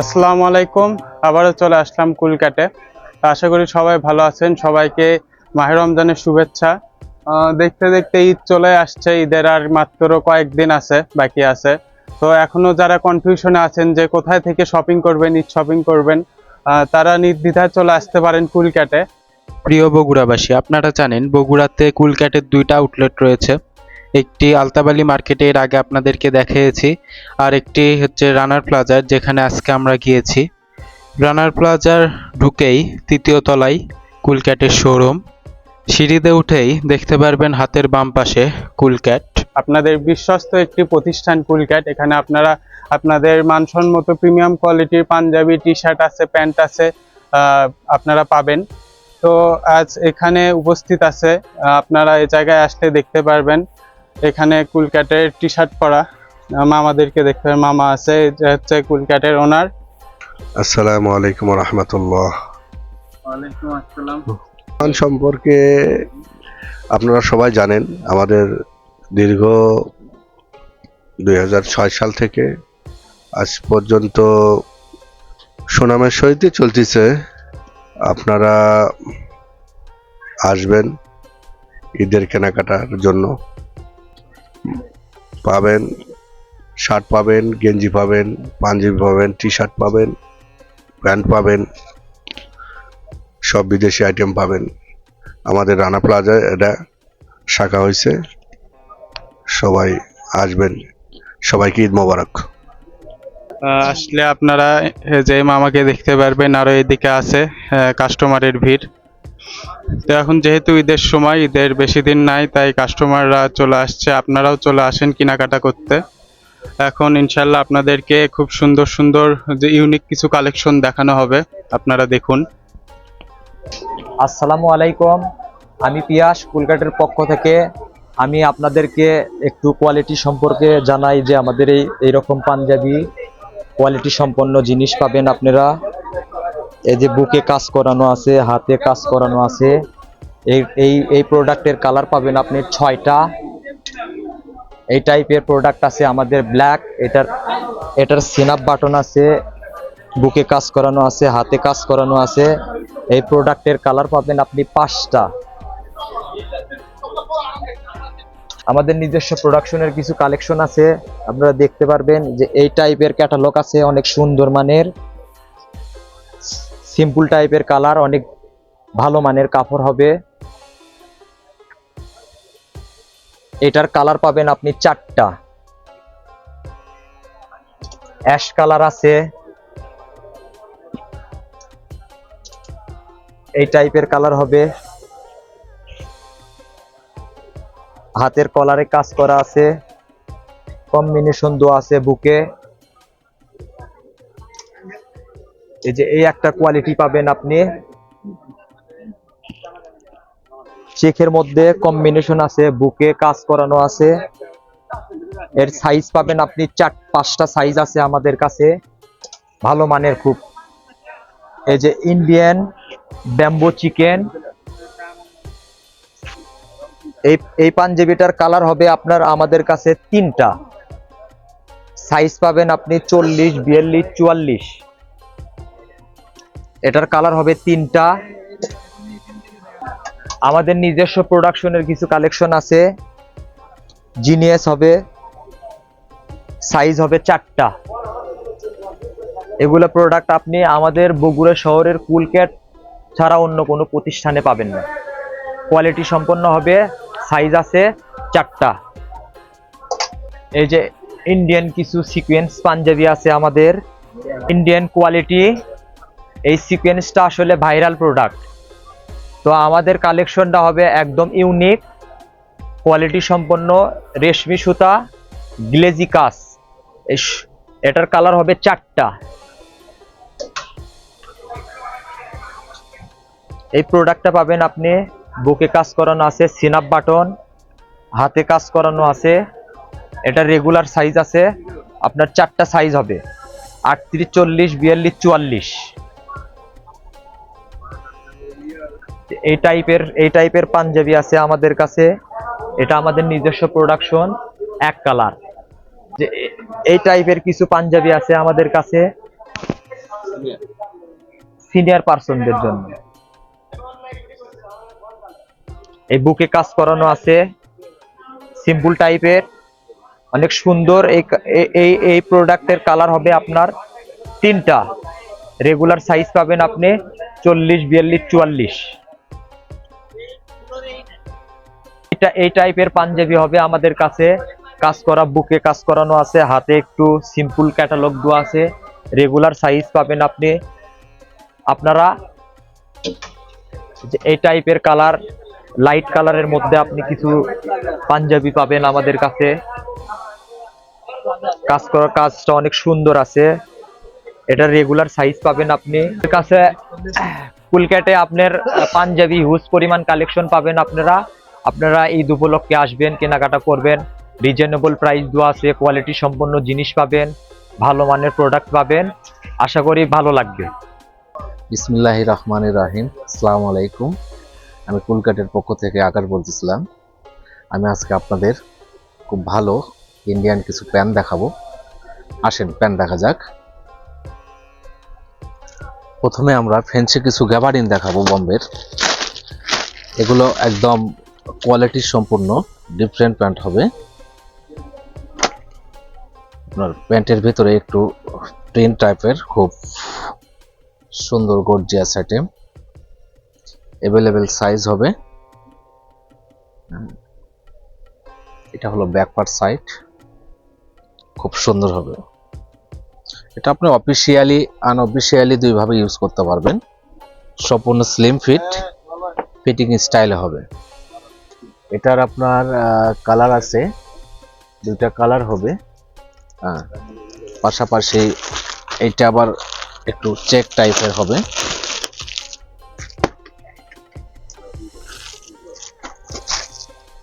আসসালামু আলাইকুম। আবারও চলে আসলাম কুলকাটে। আশা করি সবাই ভালো আছেন। সবাইকে মাহের রমজানের শুভেচ্ছা। দেখতে দেখতে ঈদ চলে আসছে। ঈদের আর মাত্র কয়েকদিন আছে, বাকি আছে। তো এখনও যারা কনফিউশনে আছেন যে কোথায় থেকে শপিং করবেন, ঈদ শপিং করবেন তারা নির্দ্বিধায় চলে আসতে পারেন কুলকাটে। প্রিয় বগুড়াবাসী, আপনারা জানেন বগুড়াতে কুলক্যাটের দুইটা আউটলেট রয়েছে। একটি আলতাবালি মার্কেটে এর আগে আপনাদেরকে দেখিয়েছি আর একটি হচ্ছে রানার প্লাজার যেখানে আজকে আমরা গিয়েছি। রানার প্লাজার ঢুকেই তৃতীয় তলায় কুলক্যাটের শোরুম সিঁড়িতে উঠেই দেখতে পারবেন হাতের বাম পাশে কুলক্যাট। আপনাদের বিশ্বস্ত একটি প্রতিষ্ঠান কুলক্যাট। এখানে আপনারা আপনাদের মানসম্মত প্রিমিয়াম কোয়ালিটির পাঞ্জাবি টি শার্ট আছে প্যান্ট আছে আপনারা পাবেন। তো আজ এখানে উপস্থিত আছে। আপনারা এই জায়গায় আসলে দেখতে পারবেন। এখানে কুলক্যাটের টি শার্ট পরা মামাদেরকে দেখতে মামা আছে যে হচ্ছে কুলক্যাটের ওনার। আসসালামু আলাইকুম রহমতুল্লাহ। ওয়ালাইকুম আসসালাম। সম্পর্কে আপনারা সবাই জানেন আমাদের দীর্ঘ দুই হাজার ছয় সাল থেকে আজ পর্যন্ত সুনামের সহিত চলতেছে। আপনারা আসবেন ঈদের কেনাকাটার জন্য। পাবেন, শার্ট পাবেন, গেঞ্জি পাবেন, পাঞ্জাবি পাবেন টি শার্ট পাবেন, প্যান্ট পাবেন, সব বিদেশি আইটেম পাবেন। আমাদের রানা প্লাজায় এটা শাখা হয়েছে। সবাই আসবেন। সবাইকে ঈদ মোবারক। আসলে আপনারা যে মামাকে দেখতে পারবেন আরও এদিকে আছে কাস্টমারের ভিড়। তো এখন যেহেতু ঈদের সময়, ঈদের বেশি দিন নাই, তাই কাস্টমাররা চলে আসছে। আপনারাও চলে আসেন কেনাকাটা করতে। এখন ইনশাল্লাহ আপনাদেরকে খুব সুন্দর সুন্দর যে ইউনিক কিছু কালেকশন দেখানো হবে। আপনারা দেখুন। আসসালামু আলাইকুম। আমি পিয়াস, কুলকাটের পক্ষ থেকে। আমি আপনাদেরকে একটু কোয়ালিটি সম্পর্কে জানাই যে আমাদের এই, এইরকম পাঞ্জাবি কোয়ালিটি সম্পন্ন জিনিস পাবেন আপনারা। এই যে বুকে কাজ করানো আছে, হাতে কাজ করানো আছে, এই এই এই প্রোডাক্টের কালার পাবেন আপনি ছয়টা। এই টাইপের প্রোডাক্ট আছে আমাদের ব্ল্যাক, এটার এটার সিনাপ বাটন আছে, বুকে কাজ করানো আছে, হাতে কাজ করানো আছে। এই প্রোডাক্টের কালার পাবেন আপনি পাঁচটা। আমাদের নিজস্ব প্রোডাকশনের কিছু কালেকশন আছে, আপনারা দেখতে পারবেন যে এই টাইপের ক্যাটালগ আছে, অনেক সুন্দর মানের। সিম্পল টাইপের কালার অনেক ভালো মানের কাপড় হবে। এটার কালার পাবেন আপনি চারটা। অ্যাশ কালার আছে। এই টাইপের কালার হবে। হাতের কলারে কাজ করা আছে। কম্বিনেশন দেওয়া আছে বুকে। এই যে এই একটা কোয়ালিটি পাবেন আপনি। চেকের মধ্যে কম্বিনেশন আছে, বুকে কাজ করানো আছে। এর সাইজ পাবেন আপনি চার, পাঁচটা সাইজ আছে আমাদের কাছে। ভালো মানের খুব। এই যে ইন্ডিয়ান ব্যাম্বো চিকেন এই এই পাঞ্জাবিটার কালার হবে আপনার আমাদের কাছে তিনটা। সাইজ পাবেন আপনি চল্লিশ, বিয়াল্লিশ, চুয়াল্লিশ। এটার কালার হবে তিনটা। আমাদের নিজস্ব প্রোডাকশনের কিছু কালেকশন আছে। জিনিয়াস হবে সাইজ হবে চারটা। এগুলো প্রোডাক্ট আপনি আমাদের বগুড়া শহরের কুলক্যাট ছাড়া অন্য কোনো প্রতিষ্ঠানে পাবেন না। কোয়ালিটি সম্পন্ন হবে সাইজ আছে চারটা। এই যে ইন্ডিয়ান কিছু সিকোয়েন্স পাঞ্জাবি আছে আমাদের। ইন্ডিয়ান কোয়ালিটি এই সিকোয়েন্সটা আসলে ভাইরাল প্রোডাক্ট তো আমাদের কালেকশনটা হবে একদম ইউনিক কোয়ালিটি সম্পন্ন রেশমি সুতা গ্লেজি এই এটার কালার হবে চারটা। এই প্রোডাক্টটা পাবেন আপনি, বুকে কাজ করানো আছে সিনাপ বাটন হাতে কাজ করানো আছে। এটা রেগুলার সাইজ আছে, আপনার চারটা সাইজ হবে। আটত্রিশ, চল্লিশ, বিয়াল্লিশ, চুয়াল্লিশ। এই টাইপের এই টাইপের পাঞ্জাবি আছে আমাদের কাছে। এটা আমাদের নিজস্ব প্রোডাকশন এক কালার যে এই টাইপের কিছু পাঞ্জাবি আছে আমাদের কাছে। সিনিয়র পার্সনদের জন্য। এই বুকে কাজ করানো আছে। সিম্পল টাইপের অনেক সুন্দর। এই এই- এই প্রোডাক্টের কালার হবে আপনার তিনটা। রেগুলার সাইজ পাবেন আপনি চল্লিশ, বিয়াল্লিশ, চুয়াল্লিশ। এটা, এই টাইপের পাঞ্জাবি হবে আমাদের কাছে। কাজ করা, বুকে কাজ করানো আছে, হাতে একটু সিম্পল ক্যাটালগ দেওয়া আছে। রেগুলার সাইজ পাবেন আপনি। আপনারা এই টাইপের কালার লাইট কালারের মধ্যে আপনি কিছু পাঞ্জাবি পাবেন আমাদের কাছে। কাজ করার কাজটা অনেক সুন্দর আছে। এটা রেগুলার সাইজ পাবেন আপনি। কাছে কুলক্যাটে আপনার পাঞ্জাবি হিউজ পরিমাণ কালেকশন পাবেন আপনারা। আপনারা ঈদ উপলক্ষে আসবেন, কেনাকাটা করবেন রিজনেবল প্রাইস দেওয়া আছে কোয়ালিটি সম্পন্ন জিনিস পাবেন, ভালো মানের প্রোডাক্ট পাবেন। আশা করি ভালো লাগবে। বিসমিল্লাহ রহমান রাহিম। আসসালামু আলাইকুম। আমি কুলকাটের পক্ষ থেকে আকার বলতেছিলাম। আমি আজকে আপনাদের খুব ভালো ইন্ডিয়ান কিছু প্যান দেখাবো। আসেন প্যান দেখা যাক। প্রথমে আমরা ফেন্সি কিছু গ্যাবারিন দেখাবো বম্বের। এগুলো একদম কোয়ালিটি সম্পূর্ণ ডিফারেন্ট প্যান্ট হবে। আপনার প্যান্টের ভিতরে একটু প্রিন্ট টাইপের, খুব সুন্দর, গর্জিয়াস আইটেম অ্যাভেলেবেল সাইজ হবে। এটা হলো ব্যাক পার্ট সাইড খুব সুন্দর হবে। এটা আপনি অফিসিয়ালি আনঅফিসিয়ালি দুইভাবে ইউজ করতে পারবেন। সম্পূর্ণ স্লিম ফিট ফিটিং স্টাইলে হবে। এটার আপনার কালার আছে। দুইটা কালার হবে। পাশাপাশি এইটা আবার একটু চেক টাইপের হবে।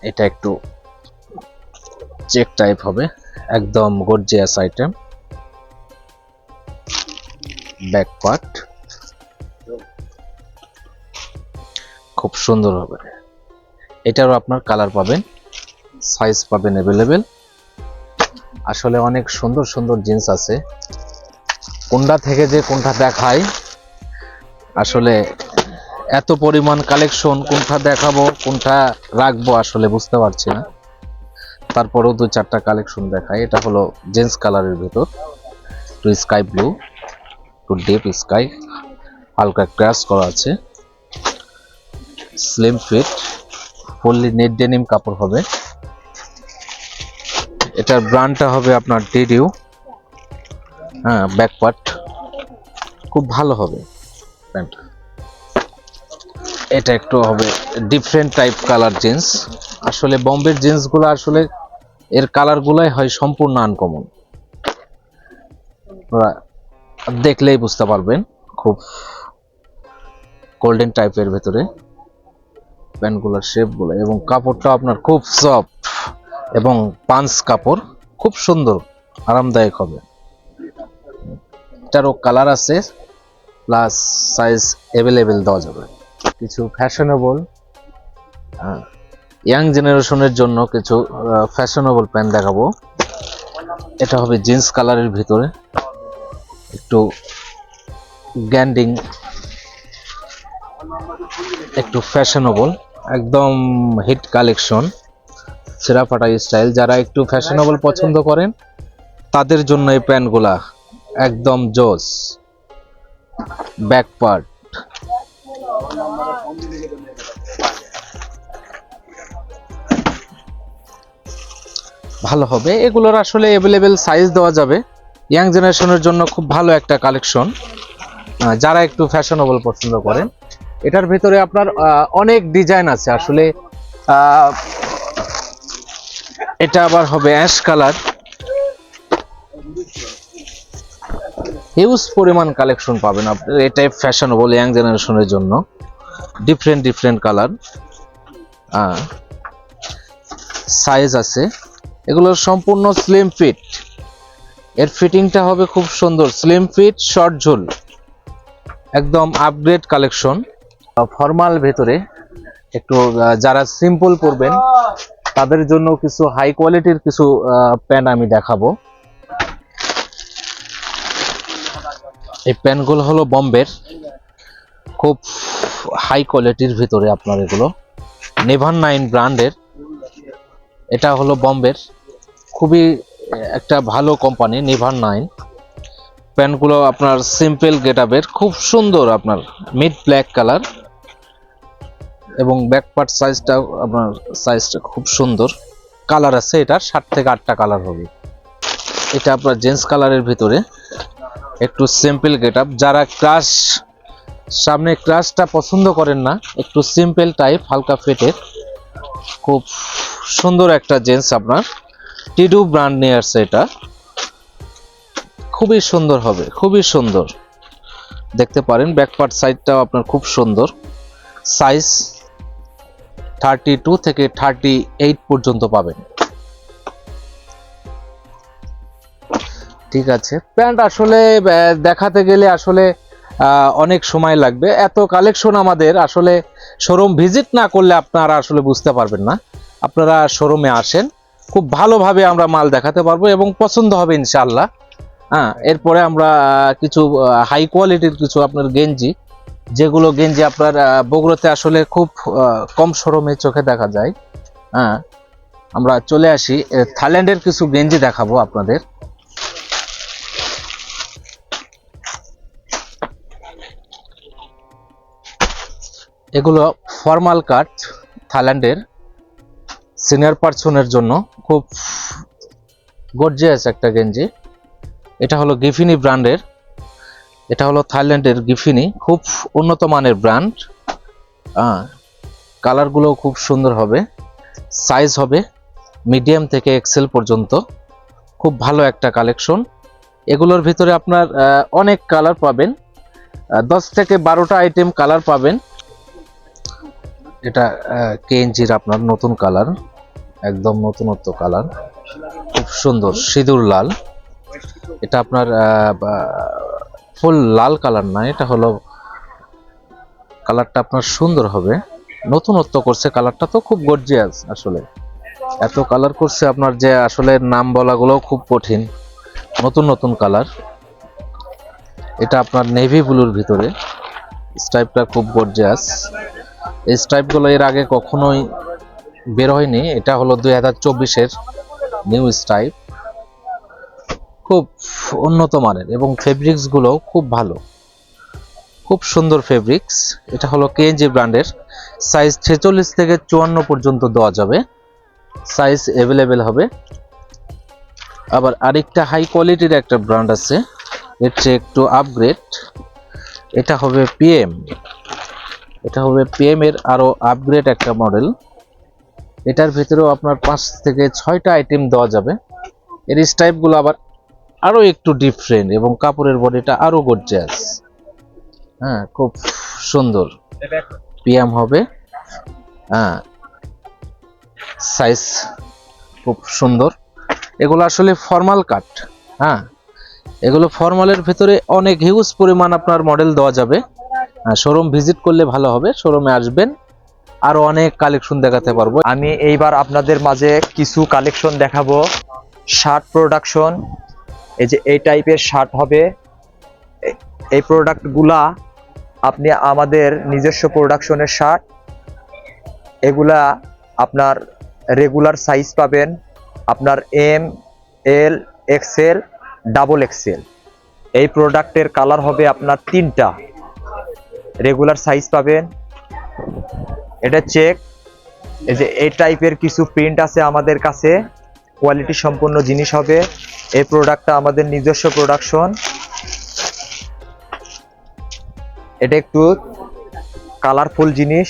এটা একটু চেক টাইপ হবে। একদম গর্জিয়াস আইটেম ব্যাক পার্ট খুব সুন্দর হবে। এটারও আপনার কালার পাবেন সাইজ পাবেন অ্যাভেলেবেল আসলে অনেক সুন্দর সুন্দর জিন্স আছে। কোনটা থেকে যে কোনটা দেখায় আসলে এত পরিমাণ কালেকশন কোনটা দেখাবো, কোনটা রাখব আসলে বুঝতে পারছি না। তারপরেও দু চারটা কালেকশন দেখায় এটা হলো জেন্টস কালারের ভিতর। To sky blue to deep sky হালকা ক্র্যাশ করা আছে। Slim fit fully net denim কাপড় হবে। এটার ব্র্যান্ডটা হবে আপনার ডিডিউ হ্যাঁ ব্যাকপার্ট খুব ভালো হবে। প্যান্ট এটা একটু হবে ডিফারেন্ট টাইপ কালার জিন্স আসলে বম্বের জিন্সগুলো আসলে এর কালারগুলাই হয় সম্পূর্ণ আনকমন দেখলেই বুঝতে পারবেন খুব গোল্ডেন টাইপের ভেতরে। প্যান্টগুলোর শেপগুলো এবং কাপড়টা আপনার খুব সফট এবং পাঞ্চ কাপড় খুব সুন্দর, আরামদায়ক হবে। এটারও কালার আছে প্লাস সাইজ অ্যাভেলেবেল দেওয়া যাবে। কিছু ফ্যাশনেবল ইয়াং জেনারেশনের জন্য কিছু ফ্যাশনেবল প্যান্ট দেখাবো। এটা হবে জিন্স কালারের ভিতরে। একটু গ্যান্ডিং, একটু ফ্যাশনেবল একদম হিট কালেকশন সেরা ফাটা স্টাইল যারা একটু ফ্যাশনেবল পছন্দ করেন তাদের জন্য এই প্যান্টগুলা একদম জোস। ব্যাক পার্ট ভালো হবে। এগুলোর আসলে অ্যাভেলেবেল সাইজ দেওয়া যাবে। ইয়াং জেনারেশনের জন্য খুব ভালো একটা কালেকশন যারা একটু ফ্যাশনেবল পছন্দ করেন। এটার ভেতরে আপনার অনেক ডিজাইন আছে। আসলে এটা আবার হবে অ্যাশ কালার হিউজ পরিমাণ কালেকশন পাবেন আপনার এটাই ফ্যাশনেবল ইয়াং জেনারেশনের জন্য। ডিফারেন্ট ডিফারেন্ট কালার সাইজ আছে। এগুলোর সম্পূর্ণ স্লিম ফিট এর ফিটিংটা হবে খুব সুন্দর। স্লিম ফিট শর্ট ঝুল। একদম আপগ্রেড কালেকশন ফর্মাল ভেতরে একটু যারা সিম্পল করবেন তাদের জন্য কিছু হাই কোয়ালিটির কিছু প্যান্ট আমি দেখাবো। এই প্যান্টগুলো হলো বম্বের। খুব হাই কোয়ালিটির ভিতরে আপনার এগুলো। নেভার নাইন ব্র্যান্ডের এটা হলো বম্বের। খুবই একটা ভালো কোম্পানি নেভার নাইন প্যান্টগুলো আপনার সিম্পল গেটআপের খুব সুন্দর আপনার মিড ব্ল্যাক কালার এবং ব্যাক পার্ট সাইজটা আপনার সাইজটা খুব সুন্দর। কালার আছে এটার, সাত থেকে আটটা কালার হবে। এটা আপনার জেন্টস কালারের ভিতরে। একটু সিম্পল গেটআপ যারা ক্রাশ সামনে ক্রাশটা পছন্দ করেন না, একটু সিম্পল টাইপ হালকা ফেটের খুব সুন্দর একটা জেন্স আপনার। টিডু ব্র্যান্ড নিয়ে আসছে এটা। খুবই সুন্দর হবে, খুবই সুন্দর। দেখতে পারেন ব্যাক পার্ট সাইডটাও আপনার খুব সুন্দর। সাইজ থার্টি টু থেকে থার্টি এইট পর্যন্ত পাবেন। ঠিক আছে। প্যান্ট আসলে দেখাতে গেলে আসলে অনেক সময় লাগবে। এত কালেকশন আমাদের আসলে শোরুম ভিজিট না করলে আপনারা আসলে বুঝতে পারবেন না। আপনারা শোরুমে আসেন, খুব ভালোভাবে আমরা মাল দেখাতে পারব এবং পছন্দ হবে ইনশাল্লাহ হ্যাঁ এরপরে আমরা কিছু হাই কোয়ালিটির কিছু আপনার গেঞ্জি যেগুলো গেঞ্জি আপনার বগুড়াতে আসলে খুব কম শোরুমে চোখে দেখা যায়। হ্যাঁ আমরা চলে আসি। থাইল্যান্ডের কিছু গেঞ্জি দেখাবো আপনাদের। এগুলো ফর্মাল কাট থাইল্যান্ডের, সিনিয়র পার্সনের জন্য। খুব গর্জিয়াস একটা গেঞ্জি। এটা হলো গিফিনি ব্র্যান্ডের। এটা হলো থাইল্যান্ডের গিফিনি, খুব উন্নত মানের ব্র্যান্ড। কালারগুলো খুব সুন্দর হবে, সাইজ হবে মিডিয়াম থেকে এক্সেল পর্যন্ত, খুব ভালো একটা কালেকশন। এগুলোর ভিতরে আপনার অনেক কালার পাবেন দশ থেকে বারোটা আইটেম কালার পাবেন। এটা কেএনজির আপনার নতুন কালার, একদম নতুনত্ব কালার, খুব সুন্দর, সিঁদুর লাল। এটা আপনার ফুল লাল কালার না, এটা হলো কালারটা আপনার সুন্দর হবে। নতুনত্ব করছে কালারটা তো খুব গর্জিয়াস আসলে। এত কালার করছে আপনার যে আসলে নাম বলাগুলো খুব কঠিন। নতুন নতুন কালার এটা আপনার নেভি ব্লুর ভিতরে। স্টাইপটা খুব গর্জিয়াস এই স্ট্রাইপগুলো এর আগে কখনোই বের হয়নি। এটা হলো দুই হাজার চব্বিশের নিউ স্ট্রাইপ খুব উন্নত মানের এবং ফেব্রিক্সগুলো খুব ভালো। খুব সুন্দর ফেব্রিক্স এটা হলো কেএনজি ব্র্যান্ডের। সাইজ ছেচল্লিশ থেকে চুয়ান্ন পর্যন্ত দেওয়া যাবে। সাইজ অ্যাভেলেবেল হবে। আবার আরেকটা হাই কোয়ালিটির একটা ব্র্যান্ড আছে। এর চেয়ে একটু আপগ্রেড এটা হবে পিএম এটা হবে পিএম এর আরও আপগ্রেড একটা মডেল এটার ভিতরেও আপনার পাঁচ থেকে ছয়টা আইটেম দেওয়া যাবে। এর স্টাইপগুলো আবার আরও একটু ডিফারেন্ট এবং কাপড়ের বডিটা আরও গর্জিয়াস হ্যাঁ খুব সুন্দর। পিএম হবে। হ্যাঁ সাইজ খুব সুন্দর। এগুলো আসলে ফর্মাল কাট হ্যাঁ এগুলো ফর্মালের ভিতরে অনেক হিউজ পরিমাণ আপনার মডেল দেওয়া যাবে। শোরুম ভিজিট করলে ভালো হবে। শোরুমে আসবেন। আরও অনেক কালেকশন দেখাতে পারব। আমি এইবার আপনাদের মাঝে কিছু কালেকশন দেখাবো। শার্ট প্রোডাকশন এই যে এই টাইপের শার্ট হবে। এই প্রোডাক্টগুলা আপনি আমাদের নিজস্ব প্রোডাকশনের শার্ট এগুলা আপনার রেগুলার সাইজ পাবেন। আপনার M L XL double XL এই প্রোডাক্টের কালার হবে আপনার তিনটা। রেগুলার সাইজ পাবেন। এটা চেক এই যে এই টাইপের কিছু প্রিন্ট আছে আমাদের কাছে। কোয়ালিটি সম্পন্ন জিনিস হবে। এই প্রোডাক্টটা আমাদের নিজস্ব প্রোডাকশন এটা একটু কালারফুল জিনিস।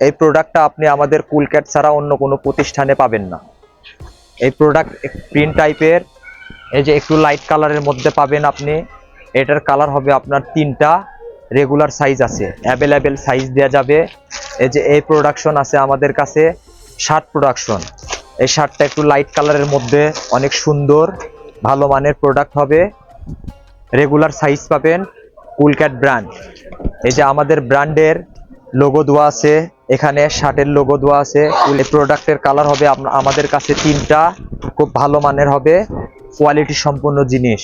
এই প্রোডাক্টটা আপনি আমাদের কুলক্যাট ছাড়া অন্য কোনো প্রতিষ্ঠানে পাবেন না। এই প্রোডাক্ট প্রিন্ট টাইপের এই যে একটু লাইট কালারের মধ্যে পাবেন আপনি। এটার কালার হবে আপনার তিনটা। রেগুলার সাইজ আছে অ্যাভেলেবেল সাইজ দেওয়া যাবে। এই যে এই প্রোডাকশন আছে আমাদের কাছে শার্ট প্রোডাকশন এই শার্টটা একটু লাইট কালারের মধ্যে, অনেক সুন্দর, ভালো মানের প্রোডাক্ট হবে। রেগুলার সাইজ পাবেন কুলক্যাট ব্র্যান্ড এই যে আমাদের ব্র্যান্ডের লোগো দেওয়া আছে, এখানে শার্টের লোগো দেওয়া আছে। এই প্রোডাক্টের কালার হবে আমাদের কাছে তিনটা, খুব ভালো মানের হবে কোয়ালিটি সম্পন্ন জিনিস।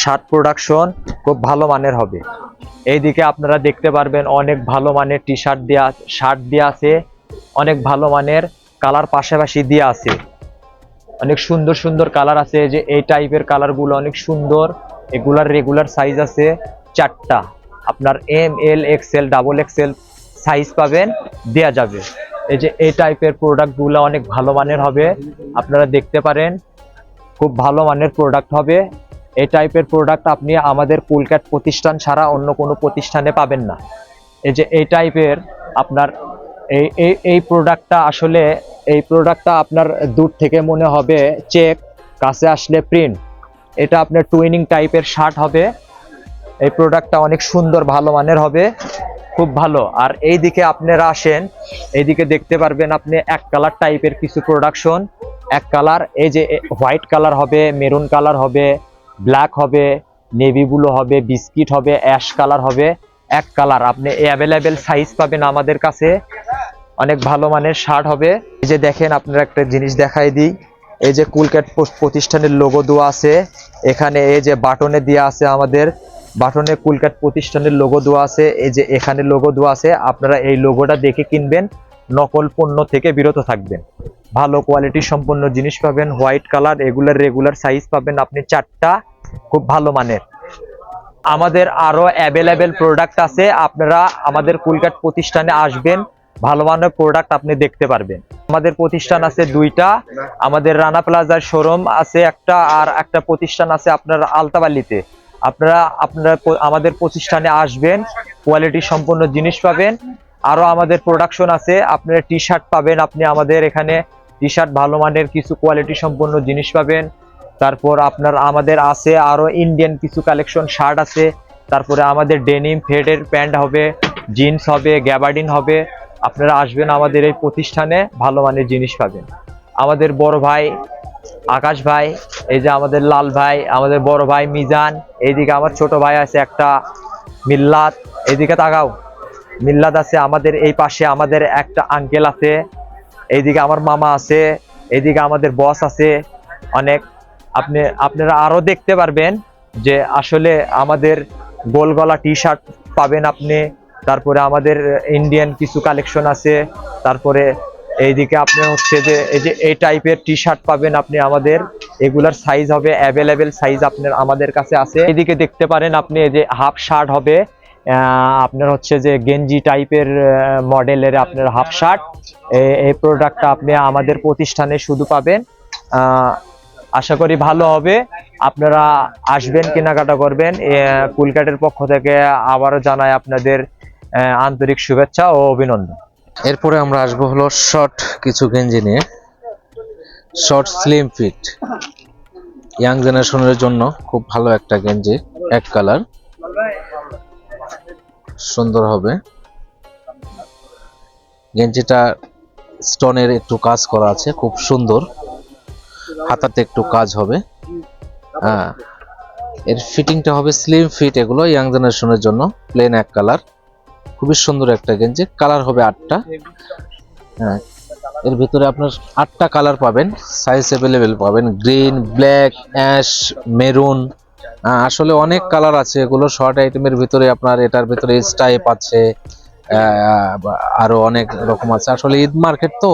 শার্ট প্রোডাকশন খুব ভালো মানের হবে। এইদিকে আপনারা দেখতে পারবেন অনেক ভালো মানের টি শার্ট দেওয়া শার্ট দেওয়া আছে, অনেক ভালো মানের কালার পাশাপাশি দেওয়া আছে। অনেক সুন্দর সুন্দর কালার আছে যে এই টাইপের কালারগুলো অনেক সুন্দর। এগুলার রেগুলার সাইজ আছে চারটা। আপনার M L XL double XL size পাবেন, দেয়া যাবে। এই যে এই টাইপের প্রোডাক্টগুলো অনেক ভালো মানের হবে। আপনারা দেখতে পারেন, খুব ভালো মানের প্রোডাক্ট হবে। এই টাইপের প্রোডাক্ট আপনি আমাদের কুলক্যাট প্রতিষ্ঠান ছাড়া অন্য কোনো প্রতিষ্ঠানে পাবেন না। এই যে এই টাইপের আপনার এই এই প্রোডাক্টটা আসলে এই প্রোডাক্টটা আপনার দূর থেকে মনে হবে চেক কাছে আসলে প্রিন্ট এটা আপনার টুইনিং টাইপের শার্ট হবে। এই প্রোডাক্টটা অনেক সুন্দর, ভালো মানের হবে, খুব ভালো। আর এই দিকে আপনারা আসেন, এইদিকে দেখতে পারবেন আপনি এক কালার টাইপের কিছু প্রোডাকশন এক কালার এই যে হোয়াইট কালার হবে মেরুন কালার হবে ব্ল্যাক হবে নেভি ব্লু হবে বিস্কিট হবে অ্যাশ কালার হবে। এক কালার আপনি অ্যাভেলেবেল সাইজ পাবেন আমাদের কাছে। অনেক ভালো মানের শার্ট হবে। এই যে দেখেন, আপনার একটা জিনিস দেখাই দিই। এই যে কুলক্যাট প্রতিষ্ঠানের লোগো দেওয়া আছে। এখানে এই যে বাটনে দেওয়া আছে আমাদের। বাটনে কুলক্যাট প্রতিষ্ঠানের লোগো দেওয়া আছে। এই যে এখানে লোগো দেওয়া আছে। আপনারা এই লোগোটা দেখে কিনবেন। নকল পণ্য থেকে বিরত থাকবেন। ভালো কোয়ালিটি সম্পন্ন জিনিস পাবেন। হোয়াইট কালার, এগুলার রেগুলার সাইজ পাবেন আপনি চারটা। খুব ভালো মানের। আমাদের আরও অ্যাভেলেবেল প্রোডাক্ট আছে। আপনারা আমাদের কুলকাট প্রতিষ্ঠানে আসবেন। ভালো মানের প্রোডাক্ট আপনি দেখতে পারবেন। আমাদের প্রতিষ্ঠান আছে দুইটা। আমাদের রানা প্লাজার শোরুম আছে একটা আর একটা প্রতিষ্ঠান আছে আপনার আলতাবালিতে। আপনারা আপনারা আমাদের প্রতিষ্ঠানে আসবেন কোয়ালিটি সম্পন্ন জিনিস পাবেন। আরও আমাদের প্রোডাকশন আছে, আপনারা টি শার্ট পাবেন, আপনি আমাদের এখানে টি শার্ট ভালো মানের কিছু কোয়ালিটি সম্পন্ন জিনিস পাবেন। তারপর আপনার, আমাদের আছে আরও ইন্ডিয়ান কিছু কালেকশন শার্ট আছে। তারপরে আমাদের ডেনিম ফেডের প্যান্ট হবে জিন্স হবে গ্যাবার্ডিন হবে। আপনারা আসবেন আমাদের এই প্রতিষ্ঠানে, ভালো মানের জিনিস পাবেন। আমাদের বড় ভাই আকাশ ভাই, এই যে আমাদের লাল ভাই, আমাদের বড় ভাই মিজান, এইদিকে আমার ছোট ভাই আছে একটা, মিল্লাত, এইদিকে তাকাও। মিল্লাত আছে আমাদের এই পাশে, আমাদের একটা আঙ্কেল আছে, এইদিকে আমার মামা আছে, এইদিকে আমাদের বস আছে, অনেক। আপনি, আপনারা আরও দেখতে পারবেন যে আসলে আমাদের গোল গলা টি শার্ট পাবেন আপনি। তারপরে আমাদের ইন্ডিয়ান কিছু কালেকশন আছে। তারপরে এইদিকে আপনি হচ্ছে যে, এই যে এই টাইপের টি শার্ট পাবেন আপনি আমাদের। এগুলার সাইজ হবে অ্যাভেলেবেল সাইজ আপনার, আমাদের কাছে আছে। এইদিকে দেখতে পারেন আপনি এই যে হাফ শার্ট হবে। আপনার হচ্ছে যে গেঞ্জি টাইপের মডেলের আপনার হাফ শার্ট এই প্রোডাক্টটা আপনি আমাদের প্রতিষ্ঠানে শুধু পাবেন। আশা করি ভালো হবে। আপনারা আসবেন, কেনাকাটা করবেন। কুলকাটের পক্ষ থেকে আবারও জানাই আপনাদের আন্তরিক শুভেচ্ছা ও অভিনন্দন। এরপরে আমরা আসব হলো শর্ট কিছু গেঞ্জি নিয়ে। শর্ট স্লিম ফিট ইয়াং জেনারেশনের জন্য খুব ভালো একটা গেঞ্জি, এক কালার সুন্দর হবে। গেঞ্জিটা স্টোনের একটু কাজ করা আছে, খুব সুন্দর। হাতাতে একটু কাজ হবে। হ্যাঁ। এর ফিটিংটা হবে স্লিম ফিট এগুলো ইয়াং জেনারেশনের জন্য প্লেন এক কালার খুবই সুন্দর একটা গেঞ্জি। কালার হবে আটটা। হ্যাঁ এর ভিতরে আপনার আটটা কালার পাবেন সাইজ অ্যাভেলেবেল পাবেন। গ্রিন ব্ল্যাক অ্যাশ মেরুন আসলে অনেক কালার আছে এগুলো শর্ট আইটেমের ভিতরে আপনার এটার ভিতরে স্টাইপ আছে। আহ, আরও অনেক রকম আছে। আসলে ঈদ মার্কেট তো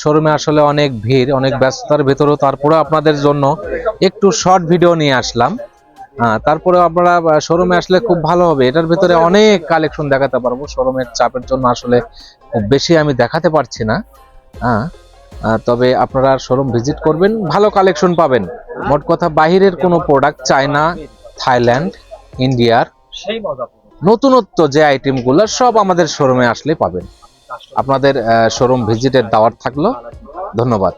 শোরুমে আসলে অনেক ভিড় অনেক ব্যস্ততার ভিতরেও তারপরে আপনাদের জন্য একটু শর্ট ভিডিও নিয়ে আসলাম। তারপরে আপনারা শোরুমে আসলে খুব ভালো হবে। এটার ভিতরে অনেক কালেকশন দেখাতে পারব। শোরুমের চাপের জন্য আসলে খুব বেশি আমি দেখাতে পারছি না। হ্যাঁ তবে আপনারা শোরুম ভিজিট করবেন, ভালো কালেকশন পাবেন। মোট কথা বাহিরের কোনো প্রোডাক্ট চায়না, থাইল্যান্ড, ইন্ডিয়ার নতুনত্ব যে আইটেমগুলো সব আমাদের শোরুমে আসলে পাবেন। আপনাদের শোরুম ভিজিটের দাওয়াত থাকল। ধন্যবাদ।